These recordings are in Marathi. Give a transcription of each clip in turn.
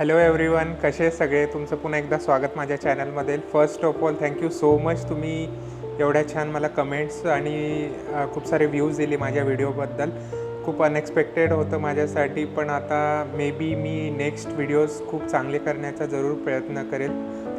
हॅलो एव्हरीवन कसे सगळे? तुमचं पुन्हा एकदा स्वागत माझ्या चॅनलमध्ये first of all thank you so much तुम्ही एवढ्या छान मला कमेंट्स आणि खूप सारे व्ह्यूज दिले माझ्या व्हिडिओबद्दल खूप अनएक्सपेक्टेड होतं माझ्यासाठी पण आता may be me next videos खूप चांगले करण्याचा जरूर प्रयत्न करेल.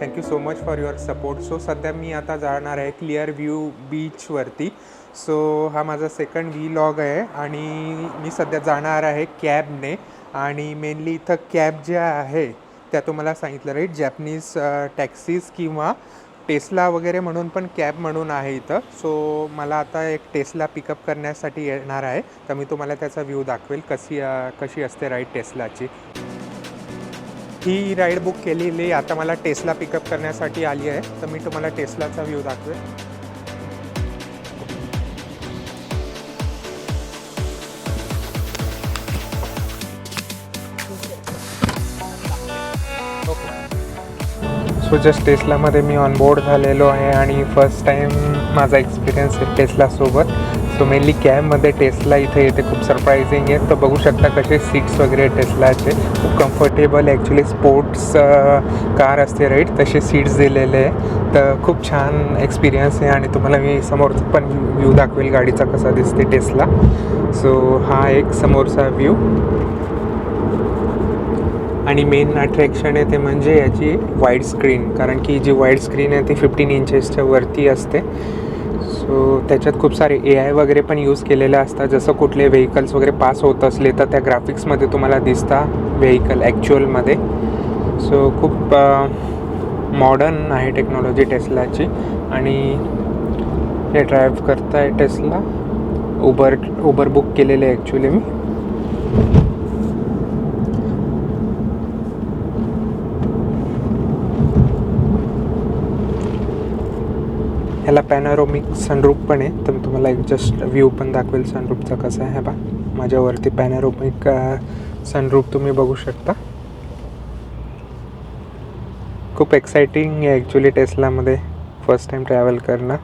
Thank you so much for your support so सध्या मी आता जाणार आहे क्लिअर व्ह्यू बीचवरती सो हा माझा सेकंड व्ही लॉग आहे आणि मी सध्या जाणार आहे कॅबने आणि मेनली इथं कॅब ज्या आहे त्या तुम्हाला सांगितलं राईट जॅपनीज टॅक्सीज किंवा टेस्ला वगैरे म्हणून पण कॅब म्हणून आहे इथं. सो मला आता एक टेस्ला पिकअप करण्यासाठी येणार आहे. तर मी तुम्हाला त्याचा व्ह्यू दाखवेल कशी कशी असते राईट टेस्लाची ही राईड बुक केलेली आता मला टेस्ला पिकअप करण्यासाठी आली आहे. तर मी तुम्हाला टेस्लाचा व्ह्यू दाखवेल सो जस्ट टेस्लामध्ये मी ऑनबोर्ड झालेलो आहे आणि फर्स्ट टाईम माझा एक्सपिरियन्स आहे टेस्लासोबत सो मेनली कॅबमध्ये टेस्ला इथे येते. खूप सरप्रायझिंग आहे. तर बघू शकता कसे सीट्स वगैरे टेस्लाचे खूप कम्फर्टेबल ॲक्च्युली स्पोर्ट्स कार असते राईट तसे सीट्स दिलेले आहे. तर खूप छान एक्सपिरियन्स आहे. आणि तुम्हाला मी समोरचा पण व्ह्यू दाखवेल गाडीचा कसा दिसते टेस्ला सो हा एक समोरचा व्ह्यू आणि मेन अट्रॅक्शन आहे ते म्हणजे याची वाईड स्क्रीन कारण की जी वाईड स्क्रीन आहे ती फिफ्टीन इंचेसच्या वरती असते. सो त्याच्यात खूप सारे ए आय वगैरे पण यूज केलेले असतात. जसं कुठले व्हेकल्स वगैरे पास होत असले तर त्या ग्राफिक्समध्ये तुम्हाला दिसता व्हेकल ॲक्च्युअलमध्ये सो खूप मॉडर्न आहे टेक्नॉलॉजी टेस्लाची आणि हे ड्राईव्ह करताय टेस्ला उबर उबर बुक केलेले ॲक्च्युली मी. ह्याला पॅनारोमिक सनरूप पण आहे. तर मी तुम्हाला एक जस्ट व्ह्यू पण दाखवेल सनरूपचा कसा आहे. बा माझ्यावरती पॅनारोमिक सनरूप तुम्ही बघू शकता. खूप एक्सायटिंग आहे ॲक्च्युली टेस्लामध्ये फर्स्ट टाईम ट्रॅव्हल करणं.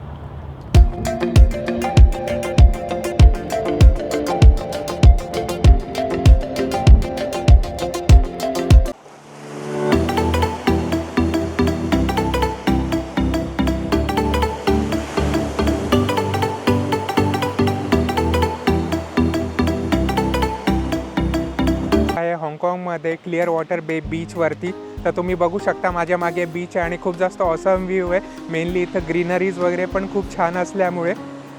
मध्ये क्लिअर वॉटर बे बीचवरती तर तुम्ही बघू शकता माझ्या मागे बीच आहे आणि खूप जास्त ऑसम व्ह्यू आहे. मेनली इथं ग्रीनरीज वगैरे पण खूप छान असल्यामुळे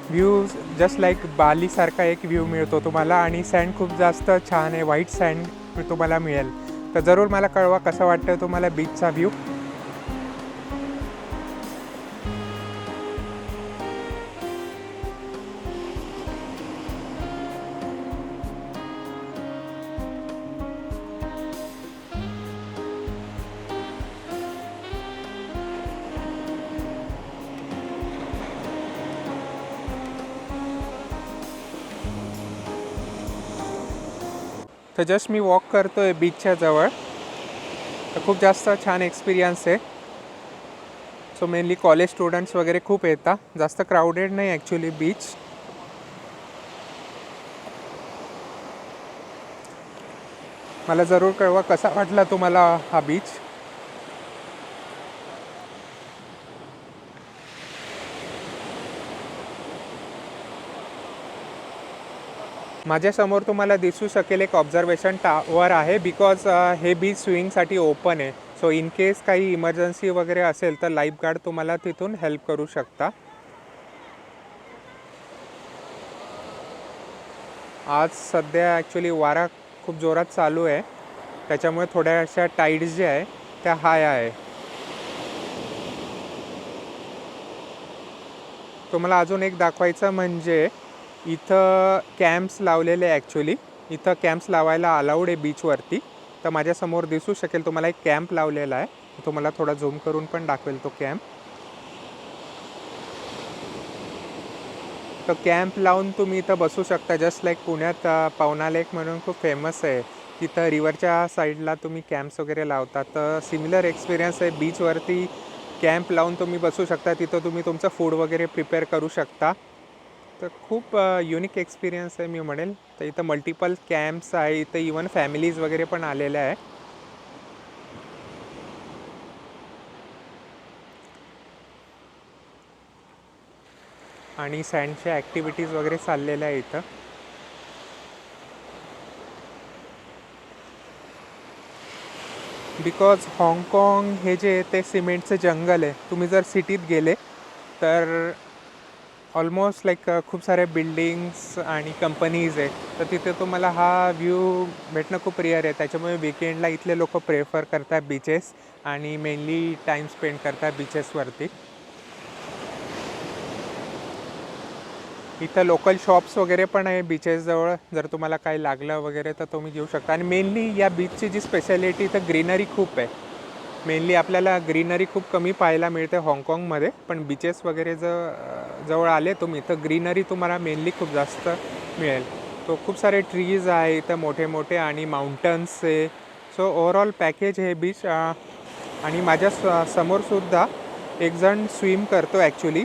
व्ह्यू जस्ट लाईक बालीसारखा एक व्ह्यू मिळतो तुम्हाला आणि सँड खूप जास्त छान आहे. व्हाईट सँड तुम्हाला मिळेल. तर जरूर मला कळवा कसं वाटतं तुम्हाला बीचचा व्ह्यू तर जस्ट मी वॉक करतो आहे बीचच्या जवळ. तर खूप जास्त छान एक्सपिरियन्स आहे. सो मेनली कॉलेज स्टुडंट्स वगैरे खूप येतात जास्त क्राऊडेड नाही ॲक्च्युली बीच मला जरूर कळवा कसा वाटला तुम्हाला हा बीच माझ्यासमोर तुम्हाला दिसू शकेल एक ऑब्झर्वेशन टावर आहे. बिकॉज हे बीच स्विंगसाठी ओपन आहे. सो इन केस काही इमर्जन्सी वगैरे असेल तर लाईफ गार्ड तुम्हाला तिथून हेल्प करू शकता. आज सध्या ॲक्च्युली वारा खूप जोरात चालू आहे. त्याच्यामुळे थोड्याशा टाईड्स ज्या आहे त्या हाय आहे. तुम्हाला अजून एक दाखवायचं म्हणजे इथं कॅम्प्स लावलेले ॲक्च्युली इथं कॅम्प्स लावायला अलाउड आहे बीचवरती तर माझ्यासमोर दिसू शकेल तुम्हाला एक कॅम्प लावलेला आहे. तुम्हाला थोडा झूम करून पण दाखवेल तो कॅम्प तर कॅम्प लावून तुम्ही इथं बसू शकता. जस्ट लाईक पुण्यात पवना लेक म्हणून खूप फेमस आहे. तिथं रिव्हरच्या साईडला तुम्ही कॅम्प्स वगैरे लावता. तर सिमिलर एक्सपिरियन्स आहे. बीचवरती कॅम्प लावून तुम्ही बसू शकता. तिथं तुम्ही तुमचं फूड वगैरे प्रिपेअर करू शकता. तर खूप युनिक एक्सपिरियन्स आहे मी म्हणेल. तर इथं मल्टिपल कॅम्प्स आहे. इथं इवन फॅमिलीज वगैरे पण आलेल्या आहे. आणि सँडच्या ॲक्टिव्हिटीज वगैरे चाललेल्या आहे इथं. बिकॉज हाँगकाँग हे जे ते सिमेंटचं जंगल आहे. तुम्ही जर सिटीत गेले तर ऑलमोस्ट लाईक uh, खूप साऱ्या बिल्डिंग्स आणि कंपनीज आहे तर तिथे तुम्हाला हा व्ह्यू भेटणं खूप रेअर आहे. त्याच्यामुळे विकेंडला इथले लोक प्रेफर करतात बीचेस आणि मेनली टाईम स्पेंड करतात बीचेसवरती इथं लोकल शॉप्स वगैरे पण आहे बीचेसजवळ जर तुम्हाला काही लागलं वगैरे तर तुम्ही घेऊ शकता. आणि मेनली या बीचची जी स्पेशालिटी इथं ग्रीनरी खूप आहे. मेनली आपल्याला ग्रीनरी खूप कमी पाहायला मिळते हाँगकाँगमध्ये पण बीचेस वगैरे ज जवळ आले तुम्ही तर ग्रीनरी तुम्हाला मेनली खूप जास्त मिळेल. तो खूप सारे ट्रीज आहे इथं मोठे मोठे आणि माउंटन्स आहे. सो ओवरऑल पॅकेज हे बीच आणि माझ्या स समोरसुद्धा एक जण स्विम करतो ॲक्च्युली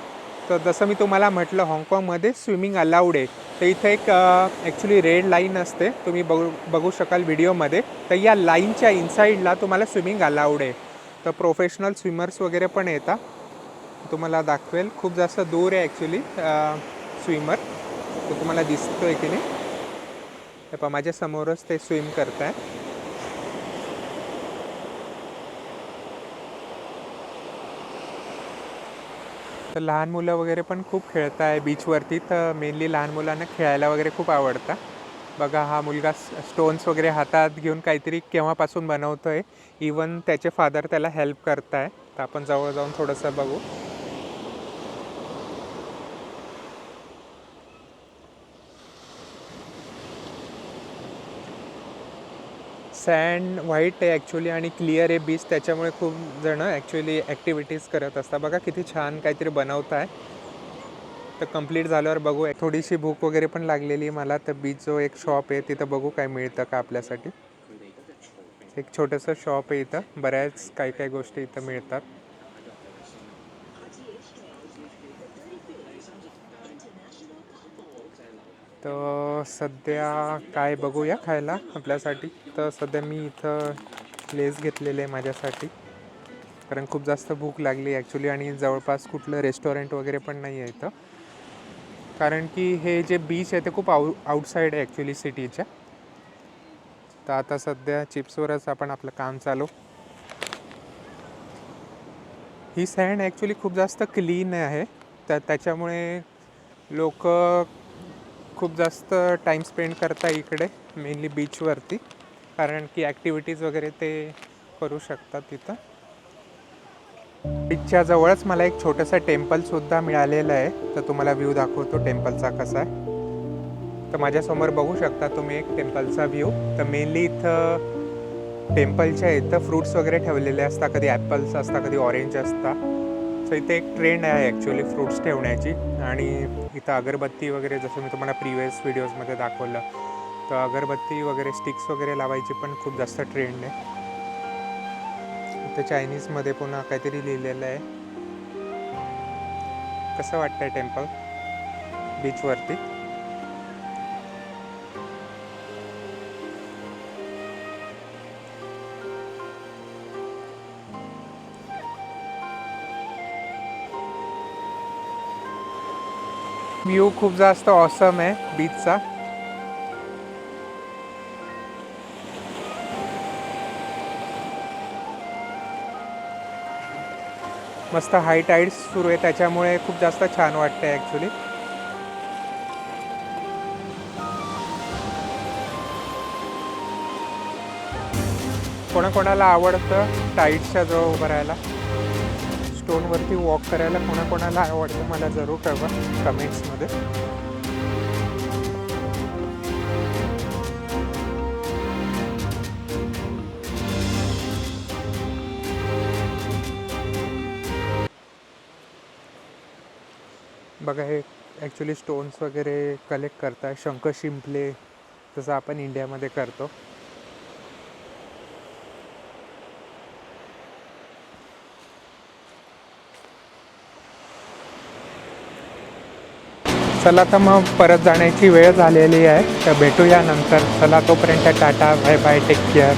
तर जसं मी तुम्हाला म्हटलं हाँगकाँगमध्ये स्विमिंग अलाउड आहे. तर इथे एक ॲक्च्युली रेड लाईन असते. तुम्ही बघू बघू शकाल व्हिडिओमध्ये. तर या लाईनच्या इनसाईडला तुम्हाला स्विमिंग अलाउड आहे. तर प्रोफेशनल स्विमर्स वगैरे पण येतात तुम्हाला दाखवेल. खूप जास्त दूर आहे ॲक्च्युली स्विमर तो तुम्हाला दिसतो आहे की नाही? हे माझ्यासमोरच ते स्विम करत आहे तर लहान मुलं वगैरे पण खूप खेळत आहे बीचवरती तर मेनली लहान मुलांना खेळायला वगैरे खूप आवडतं. बघा हा मुलगा स्टोन्स वगैरे हातात घेऊन काहीतरी केव्हापासून बनवतो आहे इवन त्याचे फादर त्याला हेल्प करत आहे तर आपण जवळ जाऊन थोडंसं बघू. सँड व्हाईट आहे ॲक्च्युली आणि क्लिअर आहे बीच त्याच्यामुळे खूप जणं ॲक्च्युली ॲक्टिव्हिटीज करत असतात. बघा किती छान काहीतरी बनवत आहे तर कंप्लीट झाल्यावर बघू. थोडीशी भूक वगैरे पण लागलेली आहे मला. तर बीच जो एक शॉप आहे तिथं बघू काय मिळतं का आपल्यासाठी. एक छोटंसं शॉप आहे इथं. बऱ्याच काही काही गोष्टी इथं मिळतात. तर सध्या काय बघूया खायला आपल्यासाठी. तर सध्या मी इथं लेस घेतलेले आहे माझ्यासाठी. कारण खूप जास्त भूक लागली ॲक्च्युली आणि जवळपास कुठलं रेस्टॉरंट वगैरे पण नाही आहे इथं. कारण की हे जे बीच आहे ते खूप आउ आउटसाईड आहे ॲक्च्युली सिटीच्या तर आता सध्या चिप्सवरच आपण आपलं काम चालू. ही सँड ॲक्च्युली खूप जास्त क्लीन आहे. तर त्याच्यामुळे लोक खूप जास्त टाईम स्पेंड करता इकडे मेनली बीचवरती कारण की ॲक्टिव्हिटीज वगैरे ते करू शकतात तिथं. बीचच्या जवळच मला एक छोटंसं टेम्पलसुद्धा मिळालेलं आहे तर तुम्हाला व्ह्यू दाखवतो टेम्पलचा कसा आहे. तर माझ्यासमोर बघू शकता तुम्ही एक टेम्पलचा व्ह्यू तर मेनली इथं टेम्पलच्या इथं फ्रूट्स वगैरे ठेवलेले असतात कधी ॲपल्स असतात कधी ऑरेंज असतात. असं इथे एक ट्रेंड आहे ॲक्च्युली फ्रूट्स ठेवण्याची. आणि इथं अगरबत्ती वगैरे जसं मी तुम्हाला प्रिवियस व्हिडिओजमध्ये दाखवलं तर अगरबत्ती वगैरे स्टिक्स वगैरे लावायची पण खूप जास्त ट्रेंड आहे. इथं चायनीजमध्ये पुन्हा काहीतरी लिहिलेलं आहे. कसं वाटतंय टेम्पल बीचवरती व्ह्यू खूप जास्त ऑसम आहे बीचचा मस्त हाय टाईड्स सुरू आहे त्याच्यामुळे खूप जास्त छान वाटतं आहे ॲक्च्युली कोणाकोणाला आवडतं टाईड्सच्या जवळ उभं राहायला? स्टोनवरती वॉक करायला कोणाकोणाला आवडतं मला जरूर कळवा कमेंट्समध्ये. बघा हे ॲक्च्युली स्टोन्स वगैरे कलेक्ट करतात शंख शिंपले जसं आपण इंडियामध्ये करतो. चला तर मग परत जाण्याची वेळ झालेली आहे. तर भेटूया नंतर. चला तोपर्यंत tata bye bye take care